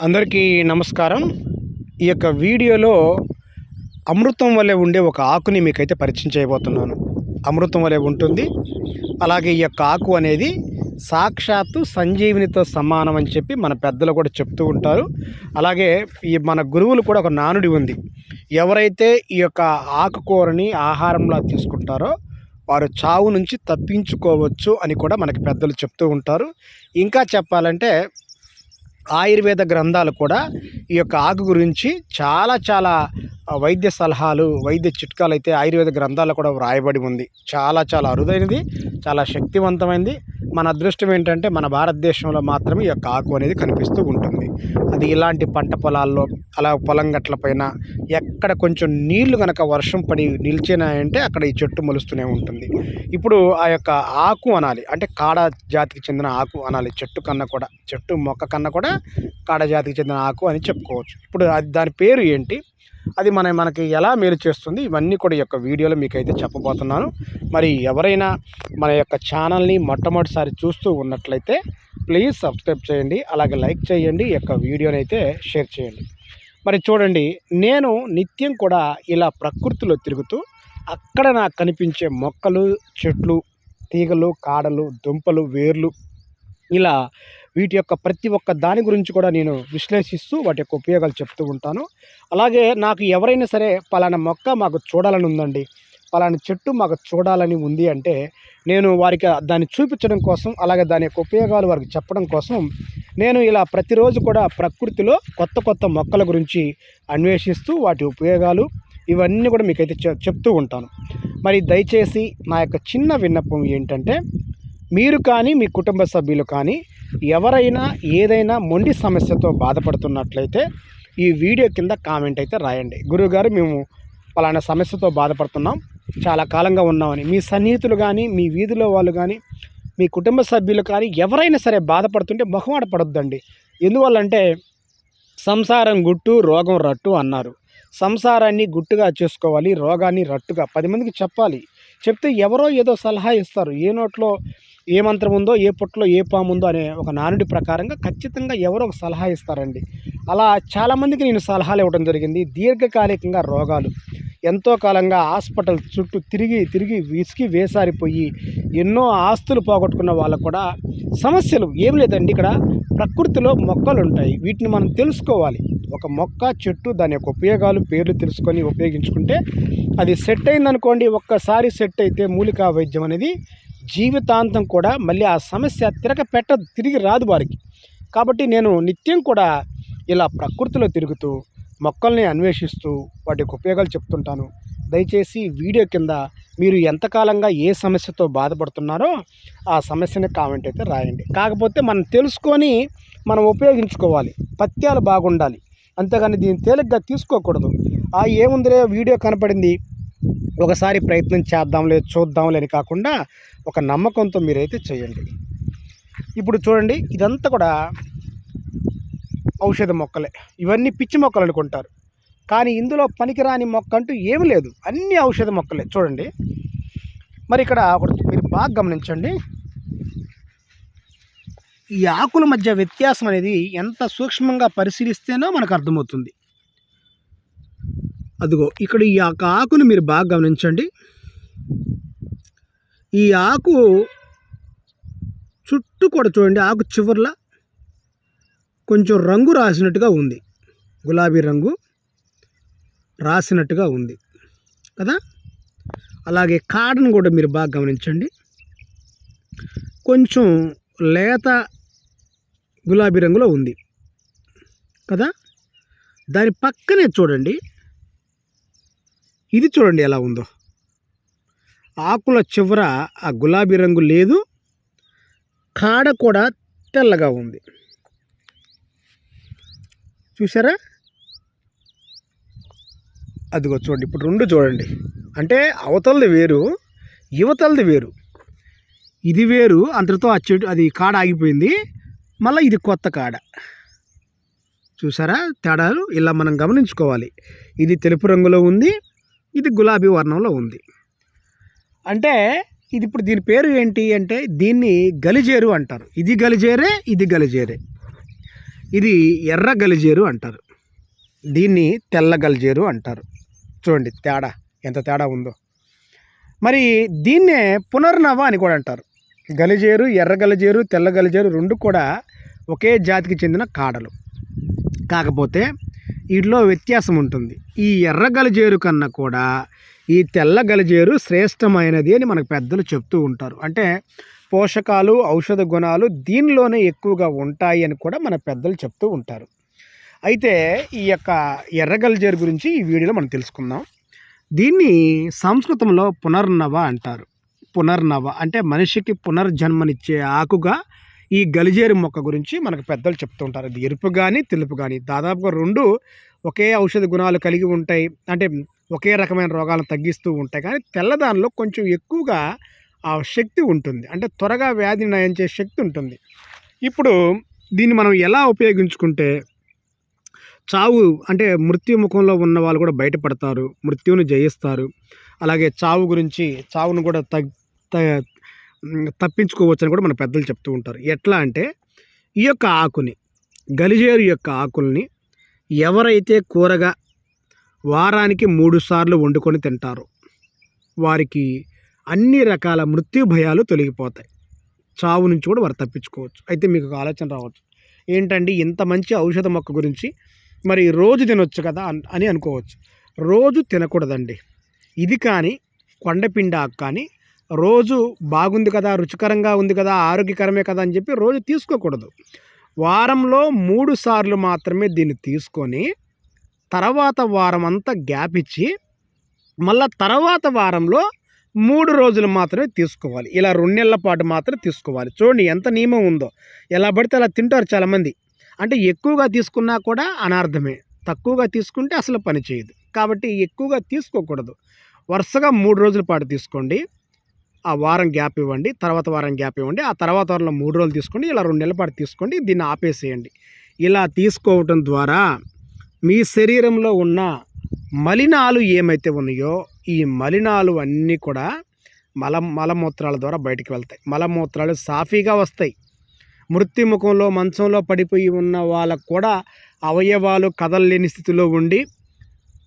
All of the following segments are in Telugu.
అందరికీ నమస్కారం. ఈ యొక్క వీడియోలో అమృతం వలె ఉండే ఒక ఆకుని మీకైతే పరిచయం చేయబోతున్నాను. అమృతం వలె ఉంటుంది. అలాగే ఈ యొక్క ఆకు అనేది సాక్షాత్తు సంజీవినితో సమానం అని చెప్పి మన పెద్దలు కూడా చెప్తూ ఉంటారు. అలాగే ఈ మన గురువులు కూడా ఒక నానుడి ఉంది. ఎవరైతే ఈ యొక్క ఆకుకూరని ఆహారంలా తీసుకుంటారో వారు చావు నుంచి తప్పించుకోవచ్చు అని కూడా మనకి పెద్దలు చెప్తూ ఉంటారు. ఇంకా చెప్పాలంటే ఆయుర్వేద గ్రంథాలు కూడా ఈ యొక్క ఆకు గురించి చాలా చాలా వైద్య సలహాలు వైద్య చిట్కాలు అయితే ఆయుర్వేద గ్రంథాల్లో కూడా వ్రాయబడి ఉంది. చాలా చాలా అరుదైనది చాలా శక్తివంతమైనది మన అదృష్టం ఏంటంటే మన భారతదేశంలో మాత్రమే ఈ యొక్క ఆకు అనేది కనిపిస్తూ ఉంటుంది. అది ఇలాంటి పంట పొలాల్లో అలా పొలం గట్ల పైన ఎక్కడ కొంచెం నీళ్ళు కనుక వర్షం పడి నిలిచినాయంటే అక్కడ ఈ చెట్టు మొలుస్తూనే ఉంటుంది. ఇప్పుడు ఆ యొక్క ఆకు అనాలి అంటే కాడ జాతికి చెందిన ఆకు అనాలి చెట్టు కన్నా కూడా చెట్టు మొక్క కన్నా కూడా కాడ జాతికి చెందిన ఆకు అని చెప్పుకోవచ్చు. ఇప్పుడు అది దాని పేరు ఏంటి? అది మన మనకి ఎలా మేలు చేస్తుంది? ఇవన్నీ కూడా ఈ యొక్క వీడియోలో మీకు అయితే చెప్పబోతున్నాను. మరి ఎవరైనా మన యొక్క ఛానల్ని మొట్టమొదటిసారి చూస్తూ ఉన్నట్లయితే ప్లీజ్ సబ్స్క్రైబ్ చేయండి. అలాగే లైక్ చేయండి. ఈ యొక్క వీడియోని అయితే షేర్ చేయండి. మరి చూడండి నేను నిత్యం కూడా ఇలా ప్రకృతిలో తిరుగుతూ అక్కడ నాకు కనిపించే మొక్కలు చెట్లు తీగలు కాడలు దుంపలు వేర్లు ఇలా వీటి యొక్క ప్రతి ఒక్క దాని గురించి కూడా నేను విశ్లేషిస్తూ వాటి యొక్క ఉపయోగాలు చెప్తూ ఉంటాను. అలాగే నాకు ఎవరైనా సరే పలానా మొక్క మాకు చూడాలని ఉందండి పలానా చెట్టు మాకు చూడాలని ఉంది అంటే నేను వారికి దాన్ని చూపించడం కోసం అలాగే దాని యొక్క ఉపయోగాలు వారికి చెప్పడం కోసం నేను ఇలా ప్రతిరోజు కూడా ప్రకృతిలో కొత్త కొత్త మొక్కల గురించి అన్వేషిస్తూ వాటి ఉపయోగాలు ఇవన్నీ కూడా మీకైతే చె- చెప్తూ ఉంటాను. మరి దయచేసి నా యొక్క చిన్న విన్నపం ఏంటంటే మీరు కానీ మీ కుటుంబ సభ్యులు కానీ ఎవరైనా ఏదైనా మొండి సమస్యతో బాధపడుతున్నట్లయితే ఈ వీడియో కింద కామెంట్ అయితే రాయండి. గురువుగారు మేము పలానా సమస్యతో బాధపడుతున్నాం. చాలా కాలంగా ఉన్నామని. మీ సన్నిహితులు కానీ మీ వీధిలో వాళ్ళు కానీ మీ కుటుంబ సభ్యులు కానీ ఎవరైనా సరే బాధపడుతుంటే మొహమాట పడొద్దండి. ఎందువల్లంటే సంసారం గుట్టు రోగం రట్టు అన్నారు. సంసారాన్ని గుట్టుగా చేసుకోవాలి రోగాన్ని రట్టుగా. పది మందికి చెప్పాలి. చెప్తే ఎవరో ఏదో సలహా ఇస్తారు. ఏ నోట్లో ఏ మంత్రం ఉందో ఏ పుట్టలో ఏ పాము ఉందో అనే ఒక నానుడి ప్రకారంగా ఖచ్చితంగా ఎవరో ఒక సలహా ఇస్తారండి. అలా చాలామందికి నేను సలహాలు ఇవ్వడం జరిగింది. దీర్ఘకాలికంగా రోగాలు. ఎంతో కాలంగా హాస్పిటల్ చుట్టూ తిరిగి తిరిగి విసిగి వేసారిపోయి ఎన్నో ఆస్తులు పోగొట్టుకున్న వాళ్ళకు కూడా సమస్యలు ఏం లేదండి. ఇక్కడ ప్రకృతిలో మొక్కలు ఉంటాయి వీటిని మనం తెలుసుకోవాలి. ఒక మొక్క చెట్టు దాని యొక్క ఉపయోగాలు పేర్లు తెలుసుకొని ఉపయోగించుకుంటే అది సెట్ అయిందనుకోండి ఒక్కసారి సెట్ అయితే మూలికా వైద్యం అనేది జీవితాంతం కూడా మళ్ళీ ఆ సమస్య తిరగ పెట్ట తిరిగి రాదు వారికి. కాబట్టి నేను నిత్యం కూడా ఇలా ప్రకృతిలో తిరుగుతూ మొక్కల్ని అన్వేషిస్తూ వాటికి ఉపయోగాలు చెప్తుంటాను. దయచేసి వీడియో కింద మీరు ఎంతకాలంగా ఏ సమస్యతో బాధపడుతున్నారో ఆ సమస్యని కామెంట్ అయితే రాయండి. కాకపోతే మనం తెలుసుకొని మనం ఉపయోగించుకోవాలి. పత్యాలు బాగుండాలి. అంతేగాని దీన్ని తేలిగ్గా తీసుకోకూడదు. ఆ ఏముందిలే వీడియో కనపడింది. ఒకసారి ప్రయత్నం చేద్దాంలే చూద్దాంలే అని కాకుండా ఒక నమ్మకంతో మీరైతే చేయండి. ఇప్పుడు చూడండి ఇదంతా కూడా ఔషధ మొక్కలే. ఇవన్నీ పిచ్చి మొక్కలు అనుకుంటారు కానీ ఇందులో పనికిరాని మొక్క అంటూ ఏమీ లేదు. అన్ని ఔషధ మొక్కలే. చూడండి. మరి ఇక్కడ ఒకటి మీరు బాగా గమనించండి. ఈ ఆకుల మధ్య వ్యత్యాసం అనేది ఎంత సూక్ష్మంగా పరిశీలిస్తేనో మనకు అర్థమవుతుంది. అదిగో ఇక్కడ ఈ యొక్క ఆకును మీరు బాగా గమనించండి. ఈ ఆకు చుట్టూ కూడా చూడండి ఆకు చివర్ల కొంచెం రంగు రాసినట్టుగా ఉంది. గులాబీ రంగు రాసినట్టుగా ఉంది. కదా? అలాగే కాడను కూడా మీరు బాగా గమనించండి. కొంచెం లేత గులాబీ రంగులో ఉంది. కదా? దాని పక్కనే చూడండి. ఇది చూడండి ఎలా ఉందో. ఆకుల చివర ఆ గులాబీ రంగు లేదు. కాడ కూడా తెల్లగా ఉంది. చూసారా అదిగో చూడండి ఇప్పుడు రెండు చూడండి. అంటే అవతలది వేరు యువతలది వేరు. ఇది వేరు అంతటితో ఆ చెట్టు అది కాడ ఆగిపోయింది. మళ్ళీ ఇది కొత్త కాడ. చూసారా తేడాలు ఇలా మనం గమనించుకోవాలి. ఇది తెలుపు రంగులో ఉంది ఇది గులాబీ వర్ణంలో ఉంది. అంటే ఇది ఇప్పుడు దీని పేరు ఏంటి అంటే దీన్ని గలిజేరు అంటారు. ఇది గలిజేరే ఇది గలిజేరే. ఇది ఎర్ర గలిజేరు అంటారు. దీన్ని తెల్ల గలిజేరు అంటారు. చూడండి తేడా ఎంత తేడా ఉందో. మరి దీన్నే పునర్నవ అని కూడా అంటారు. గలిజేరు ఎర్ర గలిజేరు తెల్ల గలిజేరు రెండు కూడా ఒకే జాతికి చెందిన కాడలు. కాకపోతే వీటిలో వ్యత్యాసం ఉంటుంది. ఈ ఎర్ర గలిజేరు కన్నా కూడా ఈ తెల్ల గలిజేరు శ్రేష్టమైనది అని మనకు పెద్దలు చెప్తూ ఉంటారు. అంటే పోషకాలు ఔషధ గుణాలు దీనిలోనే ఎక్కువగా ఉంటాయి అని కూడా మన పెద్దలు చెప్తూ ఉంటారు. అయితే ఈ యొక్క ఎర్ర గలిజేరు గురించి ఈ వీడియోలో మనం తెలుసుకుందాం. దీన్ని సంస్కృతంలో పునర్నవ అంటారు. పునర్నవ అంటే మనిషికి పునర్జన్మనిచ్చే ఆకుగా ఈ గలిజేరు మొక్క గురించి మనకు పెద్దలు చెప్తూ ఉంటారు. ఇది ఎరుపు కానీ తెలుపు కానీ దాదాపుగా రెండు ఒకే ఔషధ గుణాలు కలిగి ఉంటాయి. అంటే ఒకే రకమైన రోగాలను తగ్గిస్తూ ఉంటాయి. కానీ తెల్లదానిలో కొంచెం ఎక్కువగా ఆ శక్తి ఉంటుంది. అంటే త్వరగా వ్యాధిని నయం చేసే శక్తి ఉంటుంది. ఇప్పుడు దీన్ని మనం ఎలా ఉపయోగించుకుంటే చావు అంటే మృత్యు ముఖంలో ఉన్న వాళ్ళు కూడా బయటపడతారు. మృత్యువును జయిస్తారు. అలాగే చావు గురించి చావును కూడా తగ్ తప్పించుకోవచ్చని తప్పించుకోవచ్చు అని కూడా మన పెద్దలు చెప్తూ ఉంటారు. ఎట్లా అంటే ఈ యొక్క ఆకుని గలిజేరు యొక్క ఆకుల్ని ఎవరైతే కూరగా వారానికి మూడు సార్లు వండుకొని తింటారో వారికి అన్ని రకాల మృత్యు భయాలు తొలగిపోతాయి. చావు నుంచి కూడా వారు తప్పించుకోవచ్చు. అయితే మీకు ఒక ఆలోచన రావచ్చు. ఏంటండి ఇంత మంచి ఔషధ మొక్క గురించి మరి రోజు తినొచ్చు కదా అని అనుకోవచ్చు. రోజు తినకూడదండి. ఇది కానీ కొండపిండాకు కానీ రోజు బాగుంది కదా రుచికరంగా ఉంది కదా ఆరోగ్యకరమే కదా అని చెప్పి రోజు తీసుకోకూడదు. వారంలో మూడు సార్లు మాత్రమే దీన్ని తీసుకొని తర్వాత వారం అంతా గ్యాప్ ఇచ్చి మళ్ళా తర్వాత వారంలో మూడు రోజులు మాత్రమే తీసుకోవాలి. ఇలా రెండు నెలల పాటు మాత్రం తీసుకోవాలి. చూడండి ఎంత నియమం ఉందో. ఎలా పడితే అలా తింటారు చాలామంది. అంటే ఎక్కువగా తీసుకున్నా కూడా అనార్థమే. తక్కువగా తీసుకుంటే అసలు పని చేయదు. కాబట్టి ఎక్కువగా తీసుకోకూడదు. వరుసగా మూడు రోజుల పాటు తీసుకోండి. ఆ వారం గ్యాప్ ఇవ్వండి తర్వాత వారం గ్యాప్ ఇవ్వండి ఆ తర్వాత వారంలో మూడు రోజులు తీసుకోండి ఇలా రెండు నెలల పాటు తీసుకోండి దీన్ని ఆపేసేయండి. ఇలా తీసుకోవటం ద్వారా మీ శరీరంలో ఉన్న మలినాలు ఏమైతే ఉన్నాయో ఈ మలినాలు అన్నీ కూడా మల మలమూత్రాల ద్వారా బయటికి వెళ్తాయి. మలమూత్రాలు సాఫీగా వస్తాయి. మృత్యుముఖంలో మంచంలో పడిపోయి ఉన్న వాళ్ళకు కూడా అవయవాలు కదలలేని స్థితిలో ఉండి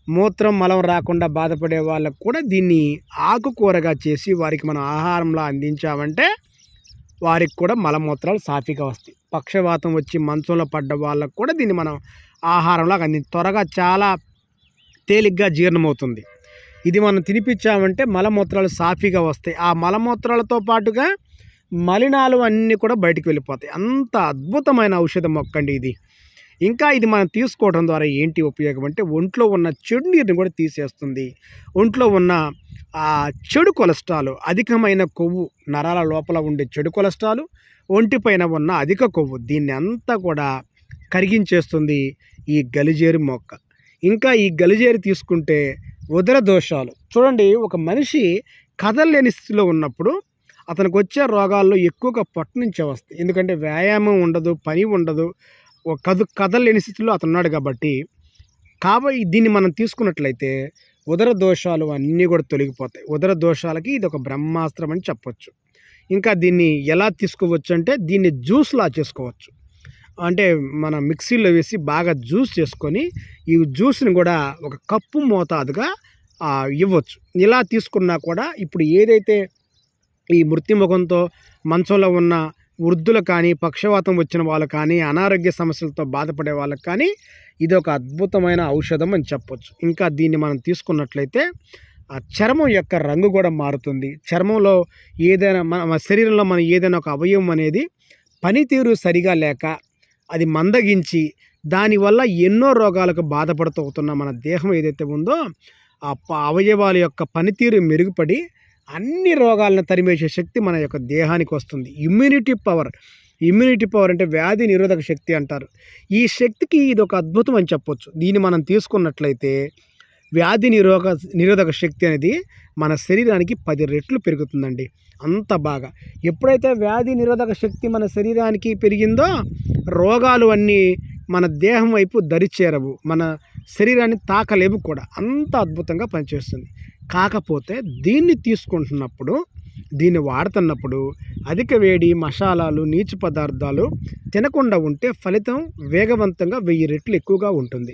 మూత్రం మలం రాకుండా బాధపడే వాళ్ళకు కూడా దీన్ని ఆకుకూరగా చేసి వారికి మనం ఆహారంలో అందించామంటే వారికి కూడా మలమూత్రాలు సాఫీగా వస్తాయి. పక్షవాతం వచ్చి మంచంలో పడ్డ వాళ్ళకు కూడా దీన్ని మనం ఆహారంలో అంది త్వరగా చాలా తేలిగ్గా జీర్ణమవుతుంది. ఇది మనం తినిపించామంటే మలమూత్రాలు సాఫీగా వస్తాయి. ఆ మలమూత్రాలతో పాటుగా మలినాలు అన్నీ కూడా బయటికి వెళ్ళిపోతాయి. అంత అద్భుతమైన ఔషధం మొక్కండి ఇది. ఇంకా ఇది మనం తీసుకోవడం ద్వారా ఏంటి ఉపయోగం అంటే ఒంట్లో ఉన్న చెడు నీరుని కూడా తీసేస్తుంది. ఒంట్లో ఉన్న ఆ చెడు కొలెస్ట్రాల్ అధికమైన కొవ్వు నరాల లోపల ఉండే చెడు కొలెస్ట్రాల్ ఒంటిపైన ఉన్న అధిక కొవ్వు దీన్ని అంతా కూడా కరిగించేస్తుంది ఈ గలిజేరు మొక్క. ఇంకా ఈ గలిజేరు తీసుకుంటే ఉదర దోషాలు. చూడండి ఒక మనిషి కదలలేని స్థితిలో ఉన్నప్పుడు అతనికి వచ్చే రోగాల్లో ఎక్కువగా పొట్ట నుంచే వస్తాయి. ఎందుకంటే వ్యాయామం ఉండదు పని ఉండదు కదు కదలలేని స్థితిలో అతను ఉన్నాడు కాబట్టి కాబట్టి దీన్ని మనం తీసుకున్నట్లయితే ఉదర దోషాలు అన్నీ కూడా తొలగిపోతాయి. ఉదర దోషాలకి ఇది ఒక బ్రహ్మాస్త్రం అని చెప్పొచ్చు. ఇంకా దీన్ని ఎలా తీసుకోవచ్చు అంటే దీన్ని జ్యూస్లా చేసుకోవచ్చు. అంటే మన మిక్సీలో వేసి బాగా జ్యూస్ చేసుకొని ఈ జ్యూస్ని కూడా ఒక కప్పు మోతాదుగా ఇవ్వచ్చు. ఇలా తీసుకున్నా కూడా ఇప్పుడు ఏదైతే ఈ మృత్యుముఖంతో మంచంలో ఉన్న వృద్ధులు కానీ పక్షవాతం వచ్చిన వాళ్ళు కానీ అనారోగ్య సమస్యలతో బాధపడే వాళ్ళకి కానీ ఇది ఒక అద్భుతమైన ఔషధం అని చెప్పొచ్చు. ఇంకా దీన్ని మనం తీసుకున్నట్లయితే ఆ చర్మం యొక్క రంగు కూడా మారుతుంది. చర్మంలో ఏదైనా మన శరీరంలో మనం ఏదైనా ఒక అవయవం అనేది పనితీరు సరిగా లేక అది మందగించి దానివల్ల ఎన్నో రోగాలకు బాధపడుతూ అవుతున్న మన దేహం ఏదైతే ఉందో ఆ ప- అవయవాల యొక్క పనితీరు మెరుగుపడి అన్ని రోగాలను తరిమేసే శక్తి మన యొక్క దేహానికి వస్తుంది. ఇమ్యూనిటీ పవర్ ఇమ్యూనిటీ పవర్ అంటే వ్యాధి నిరోధక శక్తి అంటారు. ఈ శక్తికి ఇది ఒక అద్భుతం అని చెప్పొచ్చు. దీన్ని మనం తీసుకున్నట్లయితే వ్యాధి నిరోధక నిరోధక శక్తి అనేది మన శరీరానికి పది రెట్లు పెరుగుతుందండి. అంత బాగా. ఎప్పుడైతే వ్యాధి నిరోధక శక్తి మన శరీరానికి పెరిగిందో రోగాలు అన్నీ మన దేహం వైపు దరిచేరవు. మన శరీరాన్ని తాకలేవు కూడా. అంత అద్భుతంగా పనిచేస్తుంది. కాకపోతే దీన్ని తీసుకుంటున్నప్పుడు దీన్ని వాడుతున్నప్పుడు అధిక వేడి మసాలాలు నీచు పదార్థాలు తినకుండా ఉంటే ఫలితం వేగవంతంగా వెయ్యి రెట్లు ఎక్కువగా ఉంటుంది.